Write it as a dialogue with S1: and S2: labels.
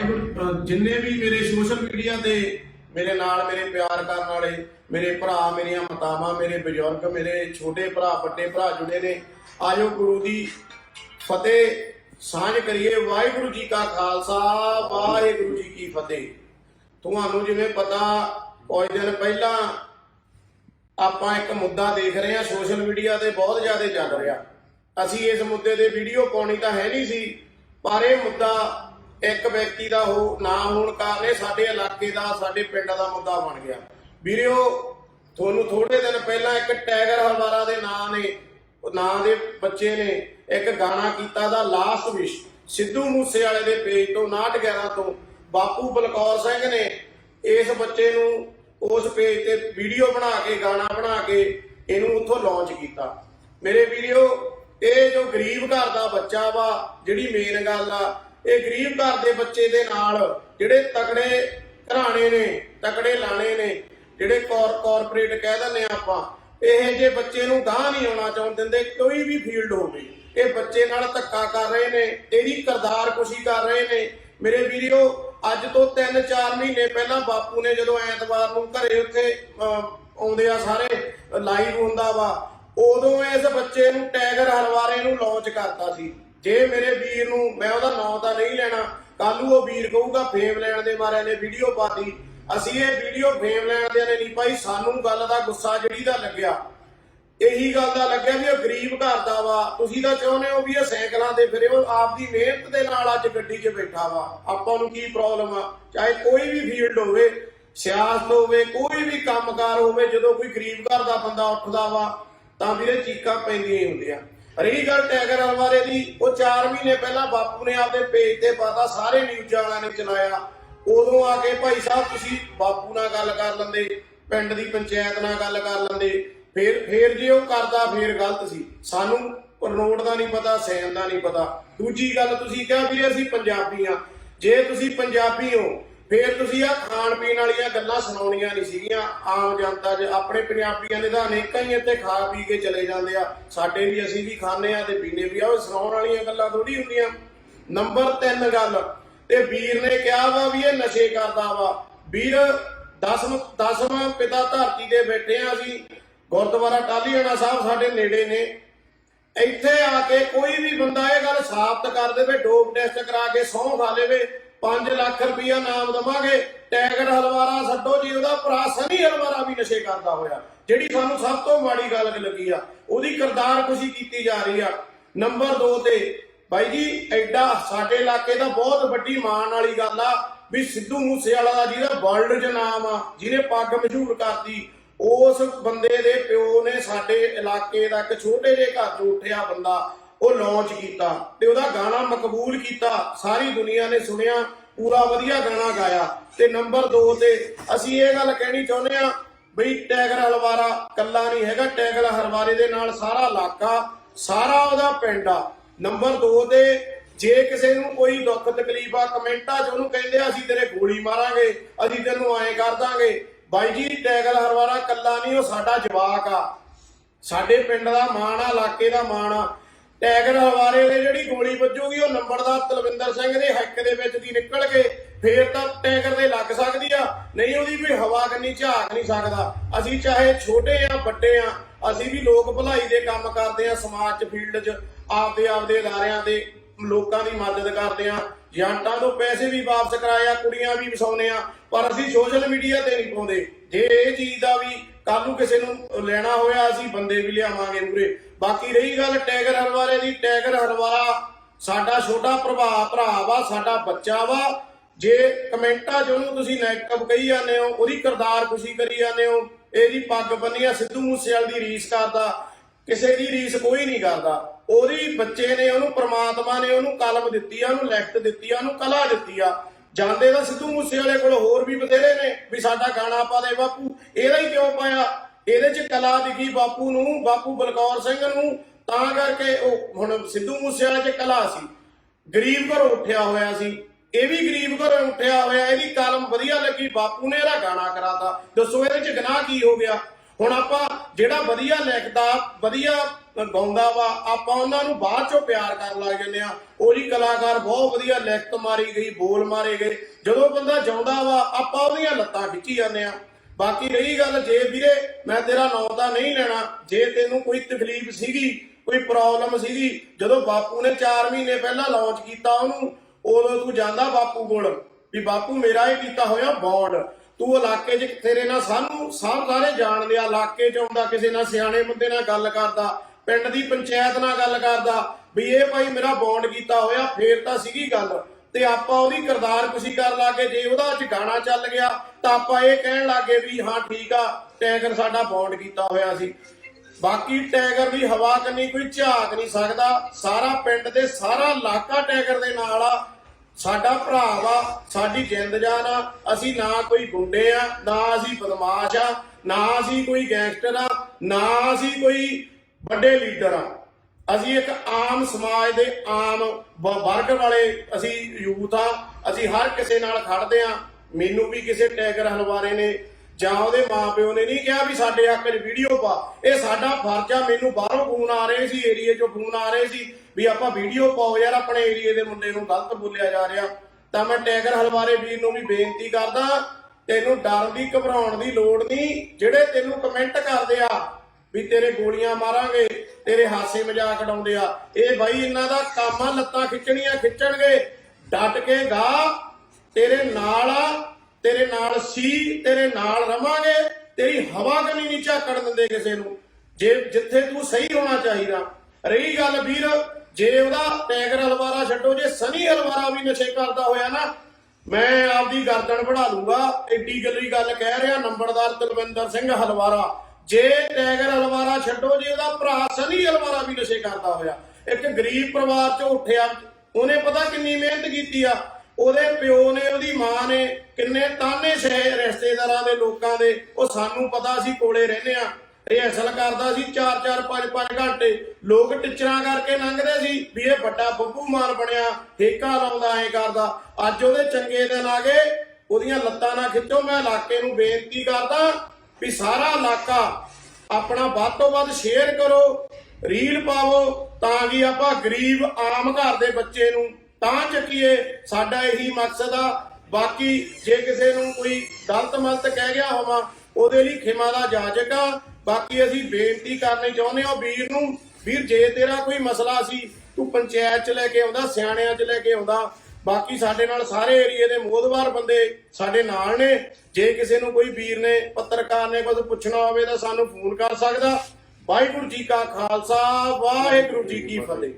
S1: ਜਿੰਨੇ ਵੀ ਮੇਰੇ social media ਤੇ ਮੇਰੇ ਨਾਲ, ਮੇਰੇ ਪਿਆਰ ਕਰਨ ਵਾਲੇ, ਮੇਰੇ ਭਰਾ, ਮੇਰੀਆਂ ਮਾਤਾਵਾਂ, ਮੇਰੇ ਬਜ਼ੁਰਗ, ਮੇਰੇ ਛੋਟੇ ਭਰਾ, ਵੱਡੇ ਭਰਾ ਜੁੜੇ ਨੇ ਆਜੋ ਗੁਰੂ ਦੀ ਫਤਿਹ ਸਾਂਝ ਕਰੀਏ। ਵਾਹਿਗੁਰੂ ਜੀ ਕਾ ਖਾਲਸਾ, ਵਾਹਿਗੁਰੂ ਜੀ ਕੀ ਫਤਿਹ। ਤੁਹਾਨੂੰ ਜਿਵੇਂ ਪਤਾ, ਕੁਝ ਦਿਨ ਪਹਿਲਾਂ ਆਪਾਂ ਇੱਕ ਮੁੱਦਾ ਦੇਖ ਰਹੇ ਹਾਂ, ਸੋਸ਼ਲ ਮੀਡੀਆ ਤੇ ਬਹੁਤ ਜ਼ਿਆਦਾ ਚੱਲ ਰਿਹਾ। ਅਸੀਂ ਇਸ ਮੁੱਦੇ ਤੇ ਵੀਡੀਓ ਪਾਉਣੀ ਤਾਂ ਹੈ ਨਹੀਂ ਸੀ, ਪਰ ਇਹ ਮੁੱਦਾ ਇੱਕ ਵਿਅਕਤੀ ਦਾ ਹੋ, ਨਾ ਹੋਣ ਕਾਰਨ ਇਹ ਸਾਡੇ ਇਲਾਕੇ ਦਾ, ਸਾਡੇ ਪਿੰਡ ਦਾ ਮੁੱਦਾ ਬਣ ਗਿਆ। ਵੀਰਿਓ ਤੁਹਾਨੂੰ ਥੋੜੇ ਦਿਨ ਪਹਿਲਾਂ ਇੱਕ ਟਾਈਗਰ ਹਲਵਾਰਾ ਦੇ ਨਾਂ ਨੇ, ਉਹ ਨਾਂ ਦੇ ਬੱਚੇ ਨੇ, ਇੱਕ ਗਾਣਾ ਕੀਤਾ ਦਾ ਲਾਸਟ ਵਿਸ਼। ਸਿੱਧੂ ਮੂਸੇ ਵਾਲੇ ਦੇ ਪੇਜ ਤੋਂ 911 ਤੋਂ ਬਾਪੂ ਬਲਕੌਰ ਸਿੰਘ ਨੇ ਇਸ ਬੱਚੇ ਨੂੰ ਉਸ ਪੇਜ ਤੇ ਵੀਡੀਓ ਬਣਾ ਕੇ, ਗਾਣਾ ਬਣਾ ਕੇ ਇਹਨੂੰ ਉੱਥੋਂ ਲਾਂਚ ਕੀਤਾ। ਮੇਰੇ ਵੀਡੀਓ ਇਹ ਜੋ ਗਰੀਬ ਘਰ ਦਾ ਬੱਚਾ ਵਾ, ਜਿਹੜੀ ਮੇਨ ਗੱਲ ਆ ਇਹ ਗਰੀਬ ਘਰ ਦੇ ਬੱਚੇ ਦੇ ਨਾਲ ਜਿਹੜੇ ਤਕੜੇ ਘਰਾਣੇ ਨੇ, ਤਕੜੇ ਲਾਣੇ ਨੇ, ਜਿਹੜੇ ਕੌਰ ਕਾਰਪੋਰੇਟ ਕਹਿ ਦਿੰਦੇ ਆਪਾਂ, ਇਹ ਜੇ ਬੱਚੇ ਨੂੰ ਗਾਹ ਨਹੀਂ ਆਉਣਾ ਚਾਹੁੰ ਦਿੰਦੇ, ਕੋਈ ਵੀ ਫੀਲਡ ਹੋਵੇ। ਇਹ ਬੱਚੇ ਨਾਲ ਧੱਕਾ ਕਰ ਰਹੇ ਨੇ ਇਹਦੀ ਕਰਦਾਰ ਕੁਸ਼ੀ ਕਰ ਰਹੇ ਨੇ। ਮੇਰੇ ਵੀਡੀਓ ਅੱਜ ਤੋਂ 3-4 ਮਹੀਨੇ ਪਹਿਲਾਂ ਬਾਪੂ ਨੇ ਜਦੋਂ ਐਤਵਾਰ ਨੂੰ ਘਰੇ ਉੱਥੇ ਆਉਂਦੇ ਆ ਸਾਰੇ ਲਾਈਵ ਹੁੰਦਾ ਵਾ, ਉਦੋਂ ਇਸ ਬੱਚੇ ਨੂੰ ਟੈਗਰ ਹਲਵਾਰੇ ਨੂੰ ਲਾਂਚ ਕਰਤਾ ਸੀ। ਜੇ ਮੇਰੇ ਵੀਰ ਨੂੰ ਮੈਂ ਉਹਦਾ ਨਾਂ ਤਾਂ ਨਹੀਂ ਲੈਣਾ ਕੱਲ ਨੂੰ ਉਹ ਵੀਰ ਕਹੂਗਾ ਫੇਮ ਲੈਣ ਦੇ ਮਾਰਿਆਂ ਨੇ ਵੀਡੀਓ ਪਾਤੀ। ਅਸੀਂ ਇਹ ਵੀਡੀਓ ਫੇਮ ਲੈਣ ਦੇ ਨੇ ਨਹੀਂ ਪਾਈ ਸਾਨੂੰ ਗੱਲ ਦਾ ਗੁੱਸਾ ਜਿਹੜੀ ਦਾ ਲੱਗਿਆ। ਇਹੀ ਗੱਲ ਦਾ ਲੱਗਿਆ ਵੀ ਉਹ ਗਰੀਬ ਘਰ ਦਾ ਵਾ। ਤੁਸੀਂ ਤਾਂ ਚਾਹੁੰਦੇ ਹੋ ਵੀ ਇਹ ਸਾਈਕਲਾਂ ਤੇ ਫਿਰੇ, ਉਹ ਆਪਦੀ ਮਿਹਨਤ ਦੇ ਨਾਲ ਅੱਜ ਗੱਡੀ 'ਚ ਬੈਠਾ ਵਾ। ਆਪਾਂ ਨੂੰ ਕੀ ਪ੍ਰੋਬਲਮ ਆ? ਚਾਹੇ ਕੋਈ ਵੀ ਫੀਲਡ ਹੋਵੇ, ਸਿਆਸਤ ਹੋਵੇ, ਕੋਈ ਵੀ ਕੰਮਕਾਰ ਹੋਵੇ, ਜਦੋਂ ਕੋਈ ਗਰੀਬ ਘਰ ਦਾ ਬੰਦਾ ਉੱਠਦਾ ਵਾ, ਤਾਂ ਵੀਰੇ ਚੀਕਾਂ ਪੈਂਦੀਆਂ ਹੀ ਹੁੰਦੀਆਂ। ਰਹੀ ਟੈਗਰ ਹਲਵਾਰੇ ਦੀ, ਉਹ 4 ਮਹੀਨੇ ਪਹਿਲਾਂ ਬਾਪੂ ਨੇ ਆਪਦੇ ਪੇਜ ਤੇ ਪਾਤਾ, ਸਾਰੇ ਨਿਊਜ਼ ਵਾਲਿਆਂ ਨੇ ਚਲਾਇਆ। ਉਦੋਂ ਆ ਕੇ ਭਾਈ ਸਾਹਿਬ, ਤੁਸੀਂ ਬਾਪੂ ਨਾਲ ਗੱਲ ਕਰ ਲੈਂਦੇ, ਪਿੰਡ ਦੀ ਪੰਚਾਇਤ ਨਾਲ ਗੱਲ ਕਰ ਲੈਂਦੇ। ਫੇਰ ਫੇਰ ਜੇ ਉਹ ਕਰਦਾ, ਫੇਰ ਗਲਤ ਸੀ। ਸਾਨੂੰ ਨੋਟ ਦਾ ਨਹੀਂ ਪਤਾ, ਸੈਨ ਦਾ ਨਹੀਂ ਪਤਾ। ਦੂਜੀ ਗੱਲ ਤੁਸੀਂ ਕਿਹਾ ਵੀਰੇ, ਅਸੀਂ ਪੰਜਾਬੀ ਆ ਜੇ ਤੁਸੀਂ ਪੰਜਾਬੀ ਹੋ ਫੇਰ ਤੁਸੀਂ ਆ ਖਾਣ ਪੀਣ ਵਾਲੀਆਂ ਗੱਲਾਂ ਸੁਣਾਉਣੀਆਂ ਨਹੀਂ ਸੀਗੀਆਂ। ਆਮ ਜਨਤਾ 'ਚ ਆਪਣੇ ਪੰਜਾਬੀਆਂ ਦੇ ਤਾਂ ਅਨੇਕਾਂ ਹੀ ਇੱਥੇ ਖਾ ਪੀ ਕੇ ਚਲੇ ਜਾਂਦੇ ਆ। ਸਾਡੇ ਵੀ ਅਸੀਂ ਵੀ ਖਾਂਦੇ ਆ ਤੇ ਪੀਨੇ ਵੀ ਆ। ਉਹ ਸੁਣਾਉਣ ਵਾਲੀਆਂ ਗੱਲਾਂ ਥੋੜੀ ਹੁੰਦੀਆਂ। ਨੰਬਰ 3 ਗੱਲ, ਤੇ ਵੀਰ ਨੇ ਕਿਹਾ ਵਾ ਵੀ ਇਹ ਨਸ਼ੇ ਕਰਦਾ ਵਾ। ਵੀਰ 10 ਦਸਵਾਂ ਪਿਤਾ ਧਰਤੀ ਤੇ ਬੈਠੇ ਆ ਅਸੀਂ। ਗੁਰਦੁਆਰਾ ਟਾਲੀਆਣਾ ਸਾਹਿਬ ਸਾਡੇ ਨੇੜੇ ਨੇ। ਇੱਥੇ ਆ ਕੇ ਕੋਈ ਵੀ ਬੰਦਾ ਇਹ ਗੱਲ ਸਾਬਤ ਕਰ ਦੇਵੇ, ਡੋਪ ਟੈਸਟ ਕਰਾ ਕੇ ਸਹੁੰ ਖਾ ਲੇਵੇ। 5 ਲੱਖ ਰੁਪਇਆ ਨਾਮ ਦਵਾਂਗੇ। ਟੈਗਰ ਹਲਵਾਰਾ ਛੱਡੋ ਜੀ, ਉਹਦਾ ਭਰਾ ਸਨੀ ਹਲਵਾਰਾ ਵੀ ਨਸ਼ੇ ਕਰਦਾ ਹੋਇਆ। ਜਿਹੜੀ ਸਾਨੂੰ ਸਭ ਤੋਂ ਮਾੜੀ ਗੱਲ ਲੱਗੀ ਆ, ਉਹਦੀ ਕਰਦਾਰ ਖੁਸ਼ੀ ਕੀਤੀ ਜਾ ਰਹੀ ਆ। ਨੰਬਰ 2 ਤੇ, ਬਾਈ ਜੀ, ਐਡਾ ਸਾਡੇ ਇਲਾਕੇ ਦਾ ਬਹੁਤ ਵੱਡੀ ਮਾਣ ਵਾਲੀ ਗੱਲ ਆ ਵੀ ਸਿੱਧੂ ਮੂਸੇਵਾਲਾ ਦਾ ਜਿਹਦਾ ਵਰਲਡ 'ਚ ਨਾਮ ਆ, ਜਿਹਨੇ ਪੱਗ ਮਸ਼ਹੂਰ ਕਰਤੀ, ਉਸ ਬੰਦੇ ਦੇ ਪਿਓ ਨੇ ਸਾਡੇ ਇਲਾਕੇ ਦਾ ਇੱਕ ਛੋਟੇ ਜਿਹੇ ਘਰ ਤੋਂ ਉੱਠਿਆ ਬੰਦਾ ਉਹ ਲਾਂਚ ਕੀਤਾ ਤੇ ਉਹਦਾ ਗਾਣਾ ਮਕਬੂਲ ਕੀਤਾ। ਸਾਰੀ ਦੁਨੀਆ ਨੇ ਸੁਣਿਆ, ਪੂਰਾ ਵਧੀਆ ਗਾਣਾ ਗਾਇਆ। ਤੇ ਨੰਬਰ 2 ਤੇ ਅਸੀਂ ਇਹ ਗੱਲ ਕਹਿਣੀ ਚਾਹੁੰਦੇ ਆ ਬਈ ਟੈਗਰ ਹਲਵਾਰਾ ਕੱਲਾ ਨਹੀਂ ਹੈਗਾ, ਟੈਗਰ ਹਲਵਾਰੇ ਦੇ ਨਾਲ ਸਾਰਾ ਇਲਾਕਾ, ਸਾਰਾ ਉਹਦਾ ਪਿੰਡ ਆ। ਨੰਬਰ 2 ਤੇ ਜੇ ਕਿਸੇ ਨੂੰ ਕੋਈ ਦੁੱਖ ਤਕਲੀਫ ਆ ਕਮੈਂਟਾਂ 'ਚ ਉਹਨੂੰ ਕਹਿੰਦੇ ਆ, ਅਸੀਂ ਤੇਰੇ ਗੋਲੀ ਮਾਰਾਂਗੇ, ਅਸੀਂ ਤੈਨੂੰ ਐਂ ਕਰ ਦਾਂਗੇ। ਬਾਈ ਜੀ ਟੈਗਲ ਹਰਵਾਰਾ ਕੱਲਾ ਨਹੀਂ, ਉਹ ਸਾਡਾ ਜਵਾਕ ਆ। ਸਾਡੇ ਪਿੰਡ ਦਾ ਮਾਣ ਆ, ਇਲਾਕੇ ਦਾ ਮਾਣ ਆ। ਟੈਗਰ ਹਲਵਾਰੇ ਦੇ ਜਿਹੜੀ ਗੋਲੀ ਵੱਜੂਗੀ, ਉਹ ਨੰਬਰਦਾਰ ਤਲਵਿੰਦਰ ਸਿੰਘ ਦੇ ਹੱਕ ਦੇ ਵਿੱਚ ਦੀ ਨਿਕਲ ਕੇ ਫੇਰ ਤਾਂ ਟੈਗਰ ਦੇ ਲੱਗ ਸਕਦੀ ਆ। ਨਹੀਂ ਉਹਦੀ ਵੀ ਹਵਾ ਕੰਨੀ ਝਾਕ ਨਹੀਂ ਸਕਦਾ। ਅਸੀਂ ਚਾਹੇ ਛੋਟੇ ਆ, ਵੱਡੇ ਆ, ਅਸੀਂ ਵੀ ਲੋਕ ਭਲਾਈ ਦੇ ਕੰਮ ਕਰਦੇ ਆ, ਸਮਾਜ ਚ, ਫੀਲਡ 'ਚ, ਆਪਦੇ ਆਪਦੇ ਅਦਾਰਿਆਂ ਦੇ ਲੋਕਾਂ ਦੀ ਮਦਦ ਕਰਦੇ ਆ। ਜੰਟਾਂ ਤੋਂ ਪੈਸੇ ਵੀ ਵਾਪਸ ਕਰਾਇਆ ਕੁੜੀਆਂ ਵੀ ਵਸਾਉਨੇ ਆ, ਪਰ ਅਸੀਂ ਸੋਸ਼ਲ ਮੀਡੀਆ ਤੇ ਨਹੀਂ ਪਾਉਂਦੇ। ਜੇ ਇਹ ਚੀਜ਼ ਦਾ ਵੀ ਕੱਲ ਕਿਸੇ ਨੂੰ ਲੈਣਾ ਹੋਇਆ ਅਸੀਂ ਬੰਦੇ ਵੀ ਲਿਆਵਾਂਗੇ ਮੂਰੇ ਬਾਕੀ ਰਹੀ ਗੱਲ ਟੈਗਰ ਹਰਵਾਰੇ ਦੀ। ਟੈਗਰ ਹਰਵਾਰਾ ਸਾਡਾ ਛੋਟਾ ਪ੍ਰਭਾ ਭਰਾ ਵਾ, ਸਾਡਾ ਬੱਚਾ ਵਾ। ਜੇ ਕਮੈਂਟਾਂ 'ਚ ਤੁਸੀਂ ਨੈਗੇਟਿਵ ਕਹੀ ਜਾਂਦੇ ਹੋ, ਉਹਦੀ ਕਰਦਾਰ ਖੁਸ਼ੀ ਕਰੀ ਜਾਂਦੇ ਹੋ, ਇਹਦੀ ਪੱਗ ਬੰਨੀਆ ਸਿੱਧੂ ਮੂਸੇਵਾਲ ਦੀ ਰੀਸ ਕਰਦਾ, ਕਿਸੇ ਦੀ ਰੀਸ ਕੋਈ ਨਹੀਂ ਕਰਦਾ। ਉਹਦੀ ਬੱਚੇ ਨੇ ਉਹਨੂੰ, ਪ੍ਰਮਾਤਮਾ ਨੇ ਉਹਨੂੰ ਕਲਮ ਦਿੱਤੀ ਆ, ਉਹਨੂੰ ਲਿਖਤ ਦਿੱਤੀ ਆ, ਉਹਨੂੰ ਕਲਾ ਦਿੱਤੀ ਆ। ਜਾਂਦੇ ਤਾਂ ਸਿੱਧੂ ਮੂਸੇ ਵਾਲੇ ਕੋਲ ਹੋਰ ਵੀ ਬਥੇਰੇ ਨੇ ਵੀ ਸਾਡਾ ਗਾਣਾ ਪਾ ਦੇ ਬਾਪੂ। ਇਹਦਾ ਹੀ ਕਿਉਂ ਪਾਇਆ? ਇਹਦੇ 'ਚ ਕਲਾ ਦਿਖੀ ਬਾਪੂ ਨੂੰ, ਬਾਪੂ ਬਲਕੌਰ ਸਿੰਘ ਨੂੰ। ਤਾਂ ਕਰਕੇ ਉਹ ਹੁਣ ਸਿੱਧੂ ਮੂਸੇ ਵਾਲੇ 'ਚ ਕਲਾ ਸੀ। ਗਰੀਬ ਘਰੋਂ ਉੱਠਿਆ ਹੋਇਆ ਸੀ। ਇਹ ਵੀ ਗਰੀਬ ਘਰੋਂ ਉੱਠਿਆ ਹੋਇਆ, ਇਹਦੀ ਕਲਮ ਵਧੀਆ ਲੱਗੀ। ਬਾਪੂ ਨੇ ਇਹਦਾ ਗਾਣਾ ਕਰਾਤਾ। ਦੱਸੋ ਇਹਦੇ 'ਚ ਗਨਾਹ ਕੀ ਹੋ ਗਿਆ? ਹੁਣ ਆਪਾਂ ਜਿਹੜਾ ਵਧੀਆ ਲਿਖਦਾ, ਵਧੀਆ ਗਾਉਂਦਾ ਵਾ, ਆਪਾਂ ਉਹਨਾਂ ਨੂੰ ਬਾਅਦ ਚੋਂ ਪਿਆਰ ਕਰਨ ਲੱਗ ਜੰਨੇ ਆ ਉਹਦੀ ਕਲਾਕਾਰ ਬਹੁਤ ਵਧੀਆ ਲਿਖਤ ਮਾਰੀ ਗਈ, ਬੋਲ ਮਾਰੇ ਗਏ। ਜਦੋਂ ਬੰਦਾ ਜਾਉਂਦਾ ਵਾ, ਆਪਾਂ ਉਹਦੀਆਂ ਲੱਤਾਂ ਖਿੱਚੀ ਜਾਂਦੇ ਆ ਬਾਕੀ ਰਹੀ ਗੱਲ, ਜੇ ਵੀਰੇ ਮੈਂ ਤੇਰਾ ਨਾਂ ਤਾਂ ਨਹੀਂ ਲੈਣਾ, ਜੇ ਤੈਨੂੰ ਕੋਈ ਤਕਲੀਫ ਸੀਗੀ, ਕੋਈ ਪ੍ਰੋਬਲਮ ਸੀਗੀ, ਜਦੋਂ ਬਾਪੂ ਨੇ 4 ਮਹੀਨੇ ਪਹਿਲਾਂ ਲਾਂਚ ਕੀਤਾ ਉਹਨੂੰ, ਉਦੋਂ ਤੂੰ ਜਾਂਦਾ ਬਾਪੂ ਕੋਲ, ਵੀ ਬਾਪੂ ਮੇਰਾ ਇਹ ਕੀਤਾ ਹੋਇਆ ਬੌਂਡ ਤੂੰ ਇਲਾਕੇ 'ਚ ਤੇਰੇ ਨਾਲ ਸਾਨੂੰ ਸਭ ਸਾਰੇ ਜਾਣਦੇ ਆ ਇਲਾਕੇ 'ਚ ਆਉਂਦਾ ਕਿਸੇ ਨਾਲ, ਸਿਆਣੇ ਬੰਦੇ ਨਾਲ ਗੱਲ ਕਰਦਾ, ਪਿੰਡ ਦੀ ਪੰਚਾਇਤ ਨਾਲ ਗੱਲ ਕਰਦਾ, ਵੀ ਇਹ ਭਾਈ ਮੇਰਾ ਬੌਂਡ ਕੀਤਾ ਹੋਇਆ, ਫੇਰ ਤਾਂ ਸੀਗੀ ਗੱਲ। ਤੇ ਆਪਾਂ ਉਹਦੀ ਕਿਰਦਾਰ ਕੁਸ਼ੀ ਕਰ ਲਾਗੇ, ਜੇ ਉਹਦਾ ਅੱਜ ਗਾਣਾ ਚੱਲ ਗਿਆ, ਤਾਂ ਆਪਾਂ ਇਹ ਕਹਿਣ ਲੱਗੇ ਵੀ ਹਾਂ, ਠੀਕ ਆ ਟੈਗਰ ਸਾਡਾ ਬੌਂਡ ਕੀਤਾ ਹੋਇਆ ਸੀ। ਬਾਕੀ ਟੈਗਰ ਦੀ ਹਵਾ ਕੰਨੀ, ਕੋਈ ਝਾਕ ਨਹੀਂ ਸਕਦਾ, ਸਾਰਾ ਪਿੰਡ ਦੇ ਸਾਰਾ ਇਲਾਕਾ ਟੈਗਰ ਦੇ ਨਾਲ ਆ ਸਾਡਾ ਭਰਾ ਵਾ, ਸਾਡੀ ਜਿੰਦ ਜਾਨ ਆ, ਅਸੀਂ ਨਾ ਕੋਈ ਗੁੰਡੇ ਆ, ਨਾ ਅਸੀਂ ਬਦਮਾਸ਼ ਆ, ਨਾ ਅਸੀਂ ਕੋਈ ਗੈਂਗਸਟਰ ਆ, ਨਾ ਅਸੀਂ ਕੋਈ ਵੱਡੇ ਲੀਡਰ ਆ। ਅਸੀਂ ਇੱਕ ਆਮ ਸਮਾਜ ਦੇ ਆਮ ਵਰਗ ਵਾਲੇ ਅਸੀਂ ਯੂਥ ਆ, ਅਸੀਂ ਹਰ ਕਿਸੇ ਨਾਲ ਖੜਦੇ ਆ। ਮੈਨੂੰ ਵੀ ਕਿਸੇ ਟੈਗਰ ਹਲਵਾਰੇ ਨੇ ਜਾਂ ਉਹਦੇ ਮਾਪਿਓ ਨੇ ਨਹੀਂ ਕਿਹਾ ਵੀ ਸਾਡੇ ਹੱਕ 'ਚ ਵੀਡੀਓ ਪਾ। ਇਹ ਸਾਡਾ ਫਰਜ਼ ਆ, ਮੈਨੂੰ ਬਾਹਰੋਂ ਫੋਨ ਆ ਰਹੇ ਸੀ ਏਰੀਏ 'ਚੋਂ ਫੋਨ ਆ ਰਹੇ ਸੀ ਵੀ ਆਪਾਂ ਵੀਡੀਓ ਪਾਓ ਯਾਰ, ਆਪਣੇ ਏਰੀਏ ਦੇ ਮੁੰਡੇ ਨੂੰ ਗਲਤ ਬੋਲਿਆ ਜਾ ਰਿਹਾ। ਤਾਂ ਮੈਂ ਟੈਗਰ ਹਲਵਾਰੇ ਵੀਰ ਨੂੰ ਵੀ ਬੇਨਤੀ ਕਰਦਾ, ਤੈਨੂੰ ਡਰ ਦੀ, ਘਬਰਾਉਣ ਦੀ ਲੋੜ ਨਹੀਂ, ਜਿਹੜੇ ਤੈਨੂੰ ਕਮੈਂਟ ਕਰਦੇ ਆ ਵੀ ਤੇਰੇ ਗੋਲੀਆਂ ਮਾਰਾਂਗੇ, ਤੇਰੇ ਹਾਸੇ ਮਜ਼ਾਕ ਉਡਾਉਂਦੇ ਆ, ਇਹ ਬਾਈ ਇਹਨਾਂ ਦਾ ਕੰਮ ਆ, ਲੱਤਾਂ ਖਿੱਚਣੀਆਂ ਖਿੱਚਣਗੇ, ਡਟ ਕੇ ਗਾ, ਤੇਰੇ ਨਾਲ ਆ ਤੇਰੇ ਨਾਲ ਸੀ, ਤੇਰੇ ਨਾਲ ਰਵਾਂਗੇ, ਤੇਰੀ ਹਵਾ ਕਨੀ ਨਹੀਂ ਝਾਕਣ ਦਿੰਦੇ ਕਿਸੇ ਨੂੰ। ਜੇ ਜਿੱਥੇ ਤੂੰ ਸਹੀ ਹੋਣਾ ਚਾਹੀਦਾ। ਰਹੀ ਗੱਲ ਵੀਰ, ਜੇ ਉਹਦਾ ਟੈਗਰ ਹਲਵਾਰਾ ਛੱਡੋ, ਜੇ ਸਨੀ ਹਲਵਾਰਾ ਵੀ ਨਸ਼ੇ ਕਰਦਾ ਹੋਇਆ ਨਾ, ਮੈਂ ਆਪਦੀ ਗਰਦਨ ਵੜਾ ਲੂੰਗਾ ਐਡੀ ਗੱਲੀ ਗੱਲ ਕਹਿ ਰਿਹਾ ਨੰਬਰਦਾਰ ਤਲਵਿੰਦਰ ਸਿੰਘ ਹਲਵਾਰਾ। ਜੇ ਟੈਗਰ ਹਲਵਾਰਾ ਛੱਡੋ, ਜੇ ਉਹਦਾ ਭਰਾ ਸਨੀ ਹਲਵਾਰਾ ਵੀ ਨਸ਼ੇ ਕਰਦਾ ਹੋਇਆ। ਇੱਕ ਗਰੀਬ ਪਰਿਵਾਰ ਚੋਂ ਉੱਠਿਆ, ਉਹਨੇ ਪਤਾ ਕਿੰਨੀ ਮਿਹਨਤ ਕੀਤੀ ਆ। ਉਹਦੇ ਪਿਓ ਨੇ, ਉਹਦੀ ਮਾਂ ਨੇ ਕਿੰਨੇ ਤਾਨੇ ਸਹਿ ਰਿਸ਼ਤੇਦਾਰਾਂ ਦੇ ਲੋਕਾਂ ਦੇ। ਉਹ ਸਾਨੂੰ ਪਤਾ ਸੀ ਕੋਲੇ ਰਹਿੰਦੇ ਆ ਇਹ ਕਰਦਾ ਸੀ 4 4 5 5 ਘੰਟੇ। ਲੋਕ ਟਿਚਰਾਂ ਕਰਕੇ ਲੰਘਦੇ ਸੀ ਵੀ ਇਹ ਵੱਡਾ ਬੱਬੂ ਮਾਨ ਬਣਿਆ, ਠੇਕਾ ਲਾਉਂਦਾ, ਐ ਕਰਦਾ। ਅੱਜ ਉਹਦੇ ਚੰਗੇ ਦਿਨ ਆ ਗਏ। ਉਹਦੀਆਂ ਲੱਤਾਂ ਨਾ ਖਿੱਚੋ, ਮੈਂ ਇਲਾਕੇ ਨੂੰ ਬੇਨਤੀ ਕਰਦਾ ਵੀ ਸਾਰਾ ਇਲਾਕਾ ਆਪਣਾ ਵੱਧ ਤੋਂ ਵੱਧ ਸ਼ੇਅਰ ਕਰੋ ਰੀਲ ਪਾਵੋ, ਤਾਂ ਕਿ ਆਪਾਂ ਗਰੀਬ ਆਮ ਘਰ ਦੇ ਬੱਚੇ ਨੂੰ ਤਾਂ ਚੱਕੀਏ, ਸਾਡਾ ਇਹੀ ਮਕਸਦ ਆ। ਬਾਕੀ ਜੇ ਕਿਸੇ ਨੂੰ ਕੋਈ ਗਲਤ ਮਲਤ ਕਹਿ ਗਿਆ ਹੋਵਾਂ, ਉਹਦੇ ਲਈ ਖਿਮਾ ਦਾ ਜਾਜਕ ਆ। ਬਾਕੀ ਅਸੀਂ ਬੇਨਤੀ ਕਰਨੀ ਚਾਹੁੰਦੇ ਹਾਂ ਵੀਰ ਨੂੰ, ਵੀਰ ਜੇ ਤੇਰਾ ਕੋਈ ਮਸਲਾ ਸੀ, ਤੂੰ ਪੰਚਾਇਤ ਚ ਲੈ ਕੇ ਆਉਂਦਾ, ਸਿਆਣਿਆਂ ਚ ਲੈ ਕੇ ਆਉਂਦਾ। ਬਾਕੀ ਸਾਡੇ ਨਾਲ ਸਾਰੇ ਏਰੀਏ ਦੇ ਮੋਦਵਾਰ ਬੰਦੇ ਸਾਡੇ ਨਾਲ ਨੇ। ਜੇ ਕਿਸੇ ਨੂੰ ਕੋਈ ਵੀਰ ਨੇ, ਪੱਤਰਕਾਰ ਨੇ ਕੁਝ ਪੁੱਛਣਾ ਹੋਵੇ ਤਾਂ ਸਾਨੂੰ ਫੋਨ ਕਰ ਸਕਦਾ। ਵਾਹਿਗੁਰੂ ਜੀ ਕਾ ਖਾਲਸਾ, ਵਾਹਿਗੁਰੂ ਜੀ ਕੀ ਫਤਿਹ।